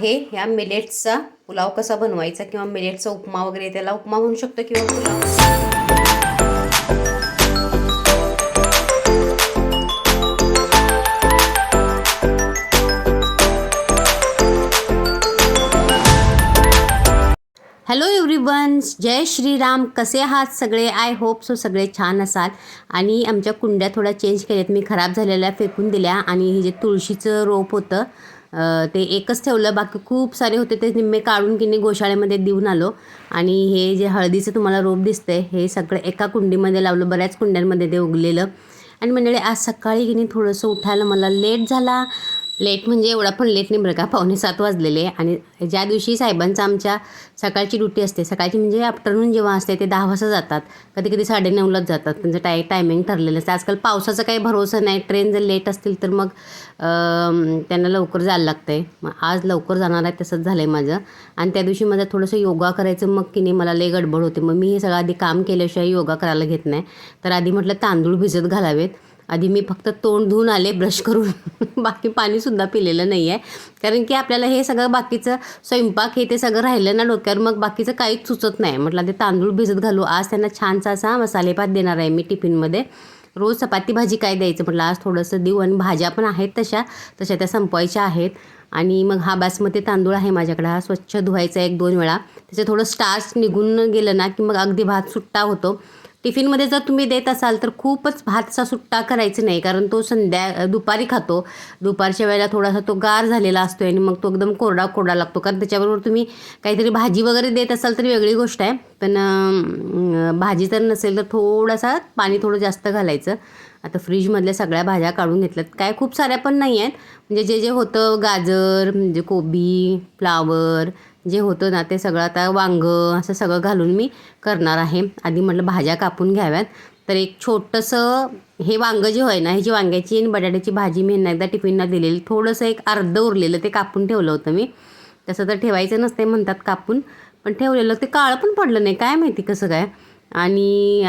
आहे. ह्या मिलेट्सचा पुलाव कसा बनवायचा किंवा मिलेटचा उपमा वगैरे त्याला उपमा म्हणू शकतो किंवा पुलाव? हॅलो एव्हरीवन्स जय श्रीराम. कसे आहात सगळे? आय होप सो सगळे छान असाल. आणि आमच्या कुंड्या थोड्या चेंज केल्यात. मी खराब झालेल्या फेकून दिल्या आणि हे जे तुळशीचं रोप होतं ते एकच ठेवलं. बाकी खूप सारे होते ते निम्मे काढून की नाही गोशाळेमध्ये देऊन आलो. आणि हे जे हळदीचं तुम्हाला रोप दिसतंय हे सगळं एका कुंडीमध्ये लावलं. बऱ्याच कुंड्यांमध्ये ते उगलेलं. आणि मंडळी आज सकाळी की नाही थोडंसं उठायला मला लेट झाला. लेट म्हणजे एवढा पण लेट नाही बरं का पावणे सात वाजलेले आणि ज्या दिवशी साहेबांचा आमच्या सकाळची ड्युटी असते सकाळची म्हणजे आफ्टरनून जेव्हा असते ते दहा वाजता जातात. कधी कधी साडेनऊलाच जातात त्यांचं टाय टायमिंग ठरलेलं असतं. आजकाल पावसाचा काही भरोसा नाही ट्रेन जर लेट असतील तर मग त्यांना लवकर जायला लागतं आहे मग आज लवकर जाणार आहे तसंच झालं आहे माझं. आणि त्या दिवशी माझं थोडंसं योगा करायचं मग की नाही मला लय गडबड होते. मग मी हे सगळं आधी काम केल्याशिवाय योगा करायला घेत नाही. तर आधी म्हटलं तांदूळ भिजत घालावेत. आधी मी फक्त तोंड धुवून आले ब्रश करून. बाकी पाणीसुद्धा पिलेलं नाही आहे कारण की आपल्याला हे सगळं बाकीचं स्वयंपाक हे ते सगळं राहिलं ना डोक्यावर मग बाकीचं काहीच सुचत नाही. म्हटलं ते तांदूळ भिजत घालू. आज त्यांना छानसा असा मसालेपात देणार आहे मी टिफिनमध्ये. रोज चपाती भाजी काय द्यायचं? म्हटलं आज थोडंसं देऊ आणि भाज्या पण आहेत तशा. तशा त्या संपवायच्या आहेत. आणि मग हा बासमती तांदूळ आहे माझ्याकडे. हा स्वच्छ धुवायचा एक दोन वेळा. त्याचं थोडं स्टार्च निघून गेलं ना की मग अगदी भात सुट्टा होतो. टिफिनमध्ये जर तुम्ही देत असाल तर खूपच भातचा सुट्टा करायचं नाही. कारण तो संध्या दुपारी खातो. दुपारच्या वेळेला थोडासा तो गार झालेला असतो आणि मग तो एकदम कोरडा कोरडा लागतो. कारण त्याच्याबरोबर तुम्ही काहीतरी भाजी वगैरे देत असाल तर वेगळी गोष्ट आहे. पण भाजी जर नसेल तर थोडासा पाणी थोडं जास्त घालायचं. आता फ्रीजमधल्या सगळ्या भाज्या काढून घेतल्यात. काय खूप साऱ्या पण नाही आहेत. म्हणजे जे जे होतं गाजर म्हणजे कोबी फ्लावर जे होतं ना ते सगळं आता वांगं असं सगळं घालून मी करणार आहे. आधी म्हटलं भाज्या कापून घ्याव्यात. तर एक छोटंसं हे वांगं जे होय ना ह्याची वांग्याची आणि बटाट्याची भाजी मी यांना एकदा टिफिनला दिलेली थोडंसं एक अर्धं उरलेलं ते कापून ठेवलं होतं मी. तसं तर ठेवायचं नसते म्हणतात कापून पण ठेवलेलं ते काळं पण पडलं नाही काय माहिती कसं काय. आणि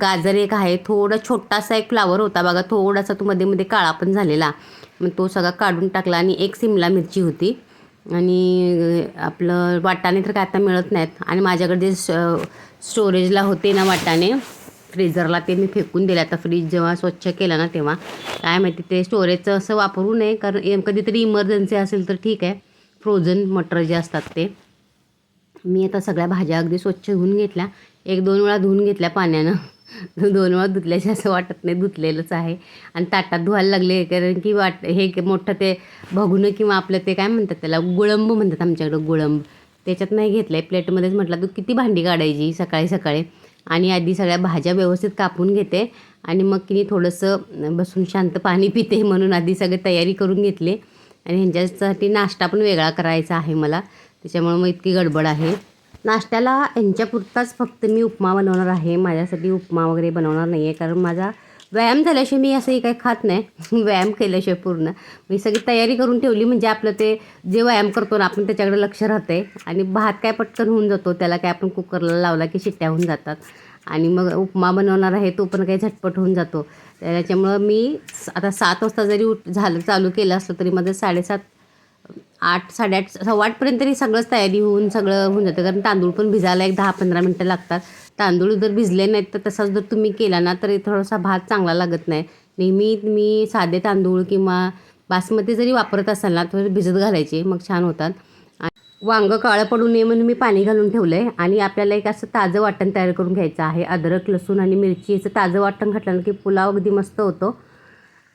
गाजर एक आहे थोडा छोटासा एक फ्लावर होता बघा थोडासा तो मध्ये मध्ये काळा पण झालेला. मग तो सगळा काढून टाकला आणि एक सिमला मिरची होती. आणि आपलं वाटाणे तर काय आता मिळत नाहीत. आणि माझ्याकडे जे स्टोरेजला होते ना वाटाणे फ्रीजरला ते मी फेकून दिले. आता फ्रीज जेव्हा स्वच्छ केलं ना तेव्हा. काय माहिती ते स्टोरेजचं असं वापरू नये कारण कधीतरी इमर्जन्सी असेल तर ठीक आहे. फ्रोझन मटर जे असतात ते. मी आता सगळ्या भाज्या अगदी स्वच्छ धुवून घेतल्या. एक दोन वेळा धुवून घेतल्या पाण्यानं. दोन वेळा धुतल्याशी असं वाटत नाही धुतलेलंच आहे. आणि ताटात धुवायला लागले कारण की वाट हे मोठं ते भगुनं किंवा आपलं ते काय म्हणतात त्याला गुळंब म्हणतात आमच्याकडं गुळंब. त्याच्यात नाही घेतलं आहे प्लेटमध्येच म्हटलं तू किती भांडी काढायची सकाळी सकाळी? आणि आधी सगळ्या भाज्या व्यवस्थित कापून घेते आणि मग की मी थोडंसं बसून शांत पाणी पिते म्हणून आधी सगळी तयारी करून घेतली. आणि ह्यांच्यासाठी नाश्ता पण वेगळा करायचा आहे मला. त्याच्यामुळे मग इतकी गडबड आहे. नाश्त्याला यांच्यापुरताच फक्त मी उपमा बनवणार आहे. माझ्यासाठी उपमा वगैरे बनवणार नाही आहे कारण माझा व्यायाम झाल्याशिवाय मी असंही काही खात नाही. व्यायाम केल्याशिवाय पूर्ण. मी सगळी तयारी करून ठेवली. म्हणजे आपलं ते जे व्यायाम करतो ना आपण त्याच्याकडे लक्ष राहते आणि भात काय पटकन होऊन जातो त्याला काय आपण कुकरला लावला की शिट्ट्या होऊन जातात. आणि मग उपमा बनवणार आहे तो पण काही झटपट होऊन जातो. त्याच्यामुळं मी आता सात वाजता जरी उठ झालं चालू केलं असलं तरी माझं साडेसात आठ साडेआठ सव्वा आठपर्यंत तरी सगळंच तयारी होऊन सगळं होऊन जातं. कारण तांदूळ पण भिजायला एक दहा पंधरा मिनटं लागतात. तांदूळ जर भिजले नाहीत तर तसाच जर तुम्ही केला ना तर थोडासा भात चांगला लागत नाही. नेहमी मी साधे तांदूळ किंवा बासमती जरी वापरत असाल ना तर भिजत घालायचे मग छान होतात. आणि वांगं काळं पडू नये म्हणून मी पाणी घालून ठेवलं आहे आणि आपल्याला एक असं ताजं वाटण तयार करून घ्यायचं आहे. अद्रक लसूण आणि मिरची याचं ताजं वाटण घातलं की पुलाव अगदी मस्त होतो.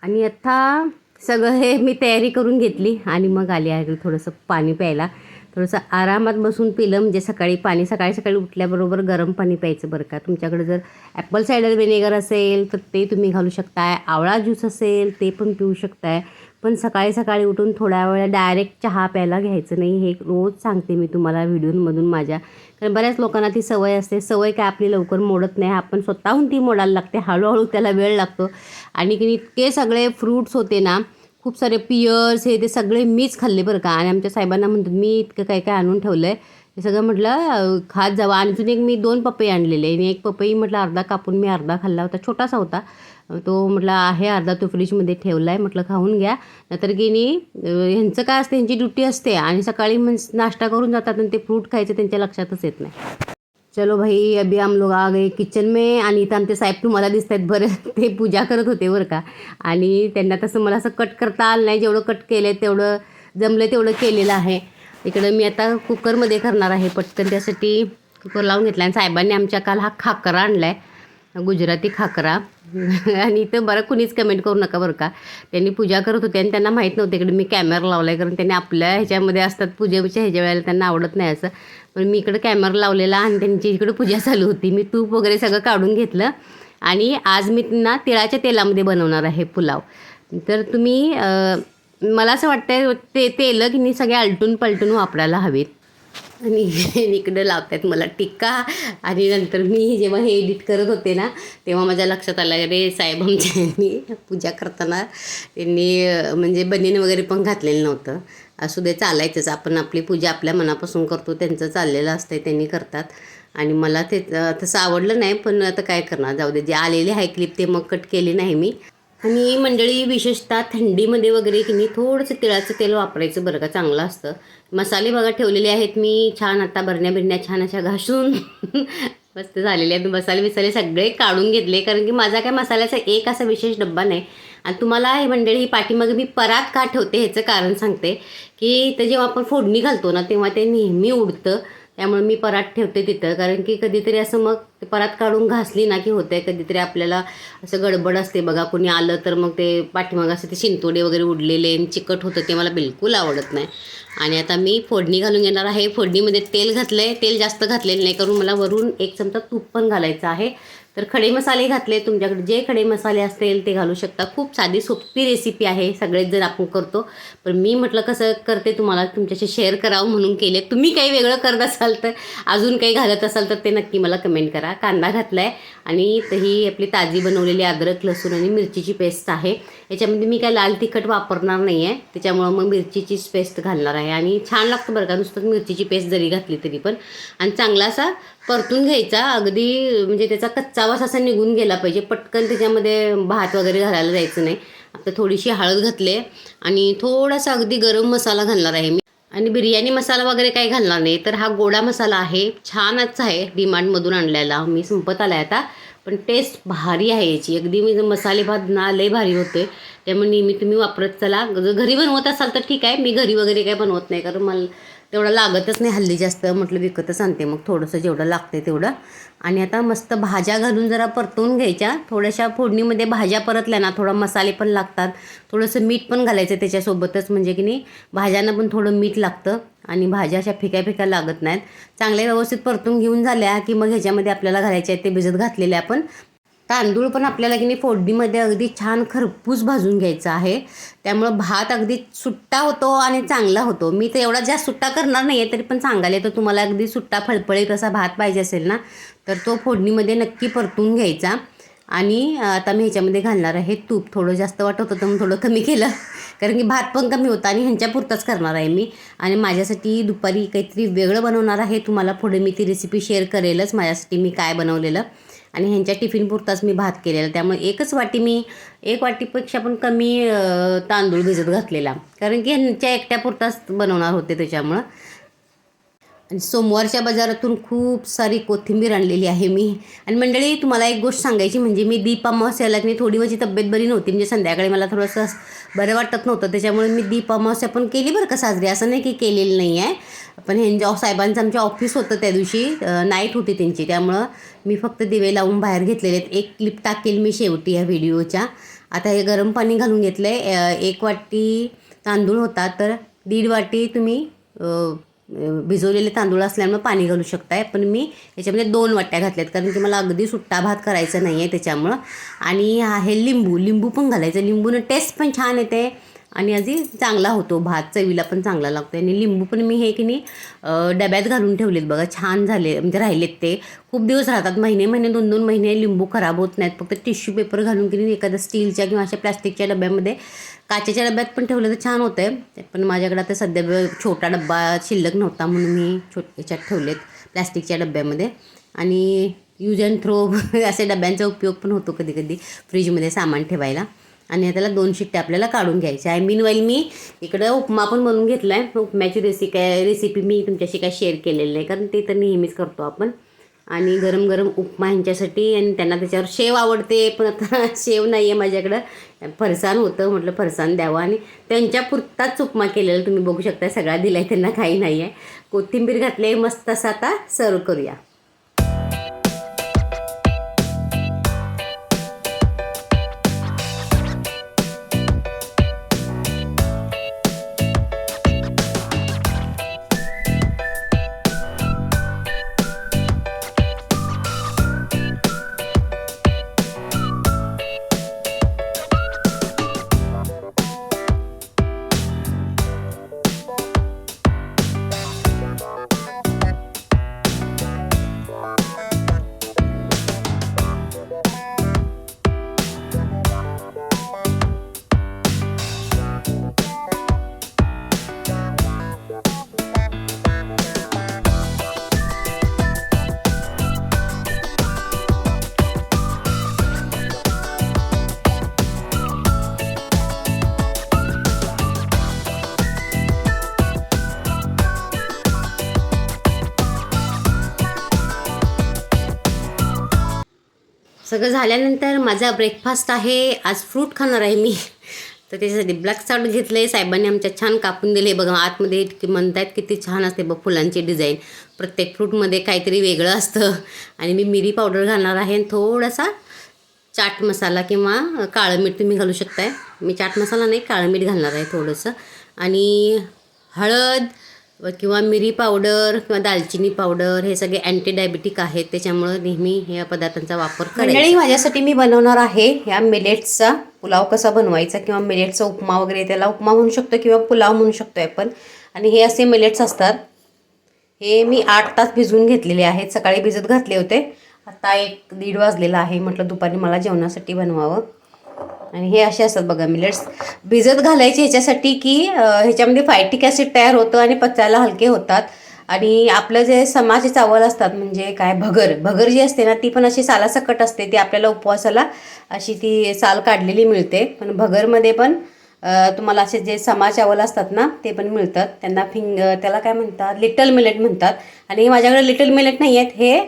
आणि आता सगळं हे मी तयारी करून घेतली आणि मग आली आहे थोडंसं पाणी प्यायला. थोडंसं आरामात बसून पिलं म्हणजे सकाळी पाणी सकाळी सकाळी उठल्याबरोबर गरम पाणी प्यायचं बरं का. तुमच्याकडे जर ॲपल सायडर व्हिनेगर असेल तर ते तुम्ही घालू शकताय. आवळा ज्यूस असेल ते पण पिऊ शकताय. पण सकाळी सकाळी उठून थोड्या वेळा डायरेक्ट चहा प्यायला घ्यायचं नाही हे रोज सांगते मी तुम्हाला व्हिडिओमधून माझ्या. कारण बऱ्याच लोकांना ती सवय असते. सवय काय आपली लवकर मोडत नाही. आपण स्वतःहून ती मोडायला लागते. हळूहळू त्याला वेळ लागतो. आणि की इतके सगळे फ्रूट्स होते ना खूप सारे पियर्स हे ते सगळे मीच खाल्ले बरं का. आणि आमच्या साहेबांना म्हणतात मी इतकं काय काय आणून ठेवलं आहे हे सगळं म्हटलं खात जावं. आणि अजून एक मी दोन पपई आणलेले. आणि एक पपई म्हटलं अर्धा कापून मी अर्धा खाल्ला होता. छोटासा होता. तो म्हटलं आहे अर्धा तो फ्रीजमध्ये ठेवला आहे म्हटलं खाऊन घ्या. नंतर की नाही ह्यांचं काय असते ह्यांची ड्युटी असते आणि सकाळी म्हणजे नाश्ता करून जातात आणि ते फ्रूट खायचं त्यांच्या लक्षातच येत नाही. चलो भाई अभी हम लोग आ गए किचन में आणि इथं आमचे साहेब तुम्हाला दिसत आहेत बरं. ते पूजा करत होते बरं का. आणि त्यांना तसं मला असं कट करता आलं नाही जेवढं कट केलं आहे तेवढं जमलं तेवढं केलेलं आहे. इकडं मी आता कुकरमध्ये करणार आहे पटकन त्यासाठी कुकर लावून घेतला आणि साहेबांनी आमच्या काल हा खाकर आणला आहे गुजराती खाकरा. आणि इथं बरं कुणीच कमेंट करू नका बरं का. त्यांनी पूजा करत होते आणि त्यांना माहीत नव्हतं इकडे मी कॅमेरा लावला आहे कारण त्यांनी आपल्या ह्याच्यामध्ये असतात पूजेच्या ह्याच्या वेळेला त्यांना आवडत नाही असं. पण मी इकडं कॅमेरा लावलेला आणि त्यांची इकडं पूजा चालू होती. मी तूप वगैरे सगळं काढून घेतलं. आणि आज मी त्यांना तिळाच्या तेलामध्ये बनवणार आहे पुलाव. तर तुम्ही मला असं वाटतं ते तेलं की सगळे आलटून पलटून वापरायला हवेत. आणि इकडं लावतात मला टिक्का आणि नंतर मी जेव्हा हे एडिट करत होते ना तेव्हा माझ्या लक्षात आलं रे साहेब आमच्या पूजा करताना त्यांनी म्हणजे बनीन वगैरे पण घातलेलं नव्हतं. असू दे चालायचंच. आपण आपली पूजा आपल्या मनापासून करतो त्यांचं चाललेलं असतं त्यांनी करतात. आणि मला ते तसं आवडलं नाही पण आता काय करणार? जाऊ दे जे आलेले आहे क्लिप ते मग कट केले नाही मी. आणि मंडळी विशेषतः थंडीमध्ये वगैरे की नाही थोडंसं तिळाचं तेल वापरायचं बरं का चांगलं असतं. मसाले बघा ठेवलेले आहेत मी छान आता भरण्या बिरण्या छान अशा घासून. मस्त झालेले आहेत. मसाले बिसाले सगळे काढून घेतले कारण की माझा काय मसाल्याचा एक असा विशेष डब्बा नाही. आणि तुम्हाला हे मंडळी ही पाठीमागे मी परात का ठेवते ह्याचं कारण सांगते की ते जेव्हा आपण फोडणी घालतो ना तेव्हा ते नेहमी उडतं. त्यामुळे मी परात ठेवते तिथं. कारण की कधीतरी असं मग परात काढून घासली ना की होते कधीतरी आपल्याला असं गडबड असते. बघा कोणी आलं तर मग ते पाठीमागं असं ते शिंतोडे वगैरे उडलेले आणि चिकट होतं ते मला बिलकुल आवडत नाही. आणि आता मी फोडणी घालून घेणार आहे. फोडणीमध्ये तेल घातलं आहे तेल जास्त घातलेलं नाही. करून मला वरून एक चमचा तूप पण घालायचं आहे. तर खडे मसाले घातले तुमच्याकडे जे खडे मसाले असतील ते घालू शकता. खूप साधी सोपी रेसिपी आहे सगळेच जण आपण करतो. पण मी म्हटलं कसं करते तुम्हाला तुमच्याशी शेअर करावं म्हणून केले. तुम्ही काही वेगळं करत असाल तर अजून काही घालत असाल तर ते नक्की मला कमेंट करा. कांदा घातला आहे आणि ही आपली ताजी बनवलेली अद्रक लसूण आणि मिरचीची पेस्ट आहे. याच्यामध्ये मी काय लाल तिखट वापरणार नाही आहे त्याच्यामुळं मग मिरचीचीच पेस्ट घालणार आहे. आणि छान लागतं बरं का नुसतं मिरचीची पेस्ट जरी घातली तरी पण. आणि चांगला असा परतून घ्यायचा. अगदी म्हणजे त्याचा कच्चा वास असा निघून गेला पाहिजे. पटकन त्याच्यामध्ये भात वगैरे घालायला जायचं नाही. आता थोडीशी हळद घातली आणि थोडासा अगदी गरम मसाला घालणार आहे मी. आणि बिर्याणी मसाला वगैरे काही घालणार नाही. तर हा गोडा मसाला आहे. छानच आहे. डिमांडमधून आणलेला मी संपत आला आहे आता. पण टेस्ट भारी आहे याची. अगदी मी मसाले भात ना लय भारी होते त्यामुळे नेहमी तुम्ही वापरत चला. जर घरी बनवत असाल तर ठीक आहे. मी घरी वगैरे काही बनवत नाही. कारण मला तेवढं लागतच नाही हल्ली जास्त. म्हटलं विकतच आणते मग थोडंसं जेवढं लागते तेवढं. आणि आता मस्त भाज्या घालून जरा परतवून घ्यायच्या. थोड्याशा फोडणीमध्ये भाज्या परतल्या ना थोडं मसाले पण लागतात. थोडंसं मीठ पण घालायचं त्याच्यासोबतच म्हणजे की नाही भाज्यांना पण थोडं मीठ लागतं. आणि भाज्या अशा फिक्या फिक्या लागत नाहीत. चांगल्या व्यवस्थित परतून घेऊन झाल्या की मग ह्याच्यामध्ये आपल्याला घालायच्या आहेत ते भिजत घातलेले आपण. तांदूळ पण आपल्याला की नाही फोडणीमध्ये अगदी छान खरपूस भाजून घ्यायचा आहे. त्यामुळं भात अगदी सुट्टा होतो आणि चांगला होतो. मी तर एवढा जास्त सुट्टा करणार नाही आहे तरी पण सांगायला तर तुम्हाला अगदी सुट्टा फळफळीत असा भात पाहिजे असेल ना तर तो फोडणीमध्ये नक्की परतून घ्यायचा. आणि आता मी ह्याच्यामध्ये घालणार आहे तूप. थोडं जास्त वाटत होतं म्हणून थोडं कमी केलं. कारण की भात पण कमी होता आणि ह्यांच्यापुरताच करणार आहे मी. आणि माझ्यासाठी दुपारी काहीतरी वेगळं बनवणार आहे. तुम्हाला पुढे मी ती रेसिपी शेअर करेलच माझ्यासाठी मी काय बनवलेलं. आणि ह्यांच्या टिफिनपुरताच मी भात केलेला. त्यामुळे एकच वाटी मी एक वाटीपेक्षा पण कमी तांदूळ भिजत घातलेला. कारण की ह्यांच्या एकट्यापुरताच बनवणार होते त्याच्यामुळं. आणि सोमवारच्या बाजारातून खूप सारी कोथिंबीर आणलेली आहे मी. आणि मंडळी तुम्हाला एक गोष्ट सांगायची म्हणजे मी दीप अमावस्याला की थोडी माझी तब्येत बरी नव्हती. म्हणजे संध्याकाळी मला थोडंसं बरं वाटत नव्हतं. त्याच्यामुळे मी दीप अमावस्या पण केली बरं का साजरी. असं नाही की केलेली नाही आहे पण ह्यांच्या साहेबांचं आमच्या ऑफिस होतं त्या दिवशी नाईट होती त्यांची. त्यामुळं मी फक्त दिवे लावून बाहेर घेतलेले आहेत. एक क्लिप टाकेल मी शेवटी या व्हिडिओच्या आता हे गरम पाणी घालून घेतलं आहे एक वाटी तांदूळ होता. तर दीड वाटी तुम्ही भिजवलेले तांदूळ असल्यामुळे पाणी घालू शकताय. पण मी याच्यामध्ये दोन वाट्या घातल्यात. कारण की मला अगदी सुट्टा भात करायचा नाही आहे त्याच्यामुळं. आणि आहे लिंबू लिंबू पण घालायचं. लिंबूनं टेस्ट पण छान येते. आणि आधी चांगला होतो. भात चवीला पण चांगला लागतो आणि लिंबू पण मी हे की नाही डब्यात घालून ठेवलेत बघा. छान झाले. म्हणजे राहिलेत ते. खूप दिवस राहतात. महिने महिने दोन दोन महिने लिंबू खराब होत नाहीत. फक्त टिश्यू पेपर घालून की नाही एखाद्या स्टीलच्या किंवा अशा प्लास्टिकच्या डब्यामध्ये काचेच्या डब्यात पण ठेवलं तर छान होतं आहे पण माझ्याकडे आता सध्या ब- छोटा डब्बा शिल्लक नव्हता म्हणून मी छोट याच्यात ठेवलेत प्लॅस्टिकच्या डब्यामध्ये. आणि यूज अँड थ्रो असे डब्यांचा उपयोग पण होतो कधी कधी फ्रीजमध्ये सामान ठेवायला. आणि त्याला दोन शिट्ट्या आपल्याला काढून घ्यायचे आहे. मीन मी इकडं उपमा पण बनवून घेतला आहे उपम्याची रेसिपी काय रेसिपी मी तुमच्याशी काय शेअर केलेली नाही कारण ते तर नेहमीच करतो आपण. आणि गरम गरम उपमा ह्यांच्यासाठी आणि त्यांना त्याच्यावर शेव आवडते पण आता शेव नाही आहे माझ्याकडं. फरसाण होतं म्हटलं फरसाण द्यावं. आणि त्यांच्या पुरताच उपमा केलेला तुम्ही बघू शकता सगळा दिला आहे त्यांना काही नाही आहे कोथिंबीर घातली मस्त असं आता सर्व करूया. सगळं झाल्यानंतर माझा ब्रेकफास्ट आहे आज फ्रूट खाणार आहे मी. तर त्याच्यासाठी ब्लॅक सॉल्ट घेतलं आहे साहेबांनी आमच्या छान कापून दिले बघा आतमध्ये इतकी म्हणतात किती छान असते बघ फुलांची डिझाईन प्रत्येक फ्रूटमध्ये काहीतरी वेगळं असतं. आणि मी मिरी पावडर घालणार आहे आणि थोडासा चाट मसाला किंवा काळं मीठ तुम्ही घालू शकताय. मी चाट मसाला नाही काळं मीठ घालणार आहे थोडंसं. आणि हळद व किंवा मिरी पावडर किंवा दालचिनी पावडर हे सगळे अँटी डायबिटिक आहेत. त्याच्यामुळं नेहमी ह्या पदार्थांचा वापर मंडळी माझ्यासाठी मी बनवणार आहे ह्या मिलेट्सचा पुलाव कसा बनवायचा किंवा मिलेटचा उपमा वगैरे त्याला उपमा म्हणू शकतो किंवा पुलाव म्हणू शकतो आपण. आणि हे असे मिलेट्स असतात. हे मी आठ तास भिजवून घेतलेले आहेत. सकाळी भिजत घातले होते. आता एक दीड वाजलेला आहे. म्हटलं दुपारी मला जेवणासाठी बनवावं. आणि हे असे असतात बघा मिलेट्स भिजत घालायचे ह्याच्यासाठी की ह्याच्यामध्ये फायटिक ॲसिड तयार होतं आणि पचायला हलके होतात. आणि आपलं जे समाज चावल असतात म्हणजे काय भगर भगर जी असते ना ती पण अशी सालासकट असते. ती आपल्याला उपवासाला अशी ती साल काढलेली मिळते. पण भगरमध्ये पण तुम्हाला असे जे समा चावल असतात ना ते पण मिळतात. त्यांना फिंग त्याला काय म्हणतात? लिटल मिलेट म्हणतात. आणि हे माझ्याकडे लिटल मिलेट नाही आहेत हे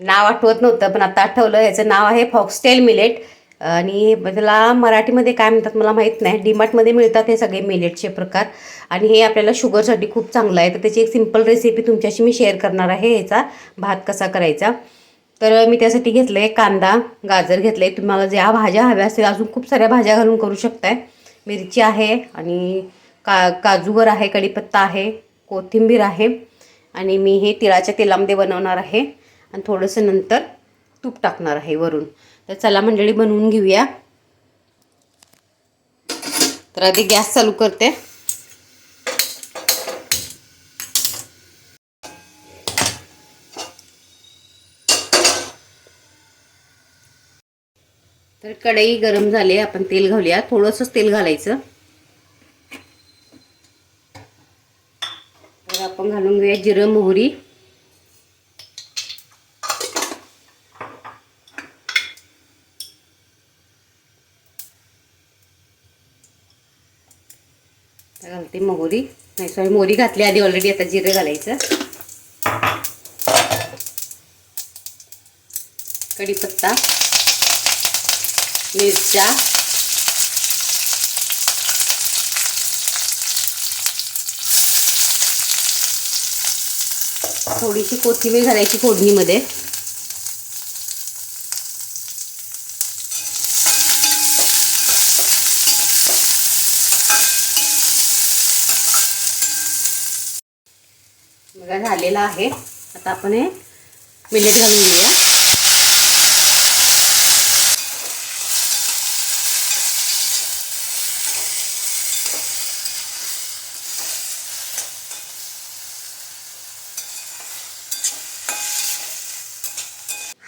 नाव आठवत नव्हतं पण आता आठवलं. याचं नाव आहे फॉक्सटेल मिलेट आणि त्याला मराठीमध्ये काय म्हणतात मला माहीत नाही. डीमार्टमध्ये मिळतात हे सगळे मिलेटचे प्रकार. आणि हे आपल्याला शुगरसाठी खूप चांगलं आहे. तर त्याची एक सिंपल रेसिपी तुमच्याशी मी शेअर करणार आहे ह्याचा भात कसा करायचा? तर मी त्यासाठी घेतलं आहे कांदा गाजर घेतलं आहे तुम्हाला ज्या भाज्या हव्या असतील अजून खूप साऱ्या भाज्या घालून करू शकताय. मिरची आहे आणि का काजूवर आहे कढीपत्ता आहे कोथिंबीर आहे. आणि मी हे तिळाच्या तेलामध्ये बनवणार आहे. आणि थोडंसं नंतर तूप टाकणार आहे वरून. तर चला मंडळी बनवून घेऊया. तर आधी गॅस चालू करते. तर कढई गरम झाली आपण तेल घालूया. थोडंसंच तेल घालायचं. तर आपण घालून घेऊया जिरं मोहरी. घालते मोहरी. नाही सॉरी मोहरी घातली आधी ऑलरेडी आता जिरं घालायचं. कढीपत्ता मिरच्या थोडीशी कोथिंबीर घालायची फोडणीमध्ये. बघा झालेला आहे. आता आपण हे मिलेट घालून घेऊया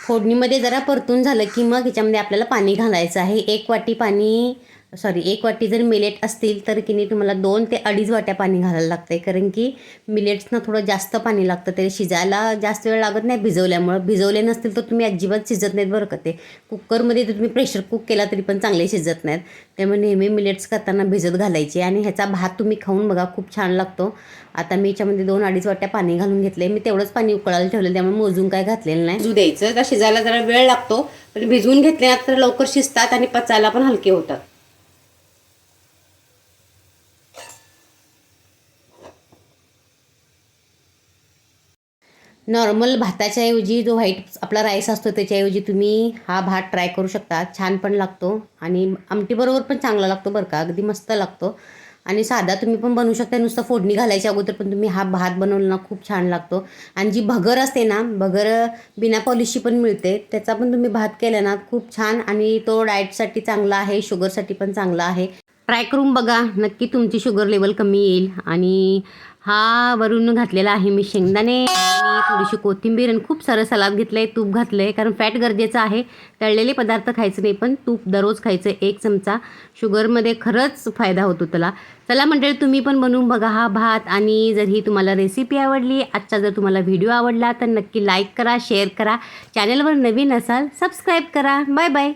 फोडणीमध्ये जरा परतून झालं की मग ह्याच्यामध्ये आपल्याला पाणी घालायचं आहे. एक वाटी पाणी सॉरी एक वाटी जर मिलेट असतील तर की नाही तुम्हाला दोन ते अडीच वाट्या पाणी घालायला लागतं आहे कारण की मिलेट्सना थोडं जास्त पाणी लागतं ते शिजायला जास्त वेळ लागत नाही भिजवल्यामुळं. भिजवले नसतील तर तुम्ही अजिबात शिजत नाहीत बरं का ते. कुकरमध्ये जर तुम्ही प्रेशर कुक केला तरी पण चांगले शिजत नाहीत. त्यामुळे नेहमी मिलेट्स करताना भिजत घालायचे. आणि ह्याचा भात तुम्ही खाऊन बघा खूप छान लागतो. आता मी याच्यामध्ये दोन अडीच वाट्या पाणी घालून घेतले मी तेवढंच पाणी उकळायला ठेवलं त्यामुळे मोजून काय घातलेलं नाही. भिजू द्यायचं. तर शिजायला जरा वेळ लागतो. पण भिजवून घेतले तर लवकर शिजतात आणि पचायला पण हलके होतात. नॉर्मल भाताच्या ऐवजी जो व्हाईट आपला राईस असतो त्याच्याऐवजी तुम्ही हा भात ट्राय करू शकता. छान पण लागतो आणि आमटीबरोबर पण चांगला लागतो बरं का. अगदी मस्त लागतो. आणि साधा तुम्ही पण बनवू शकता. नुसतं फोडणी घालायच्या अगोदर पण तुम्ही हा भात बनवला ना खूप छान लागतो. आणि जी भगर असते ना भगर बिना पॉलिशची पण मिळते. त्याचा पण तुम्ही भात केला ना खूप छान आणि तो डाएटसाठी चांगला आहे शुगरसाठी पण चांगला आहे. ट्राय करून बघा. नक्की तुमची शुगर लेवल कमी येईल. आणि हा वरून घातलेला आहे मी शेंगदाणे. आणि थोडीशी कोथिंबीर आणि खूप सारं सलाद घेतलं आहे तूप घातलं आहे कारण फॅट गरजेचं आहे. तळलेले पदार्थ खायचे नाही पण तूप दररोज खायचं एक चमचा. शुगरमध्ये खरंच फायदा होतो त्याला. चला मंडळी तुम्ही पण बनवून बघा हा भात. आणि जर ही तुम्हाला रेसिपी आवडली आजचा जर तुम्हाला व्हिडिओ आवडला तर नक्की लाईक करा शेअर करा. चॅनलवर नवीन असाल सबस्क्राईब करा. Bye bye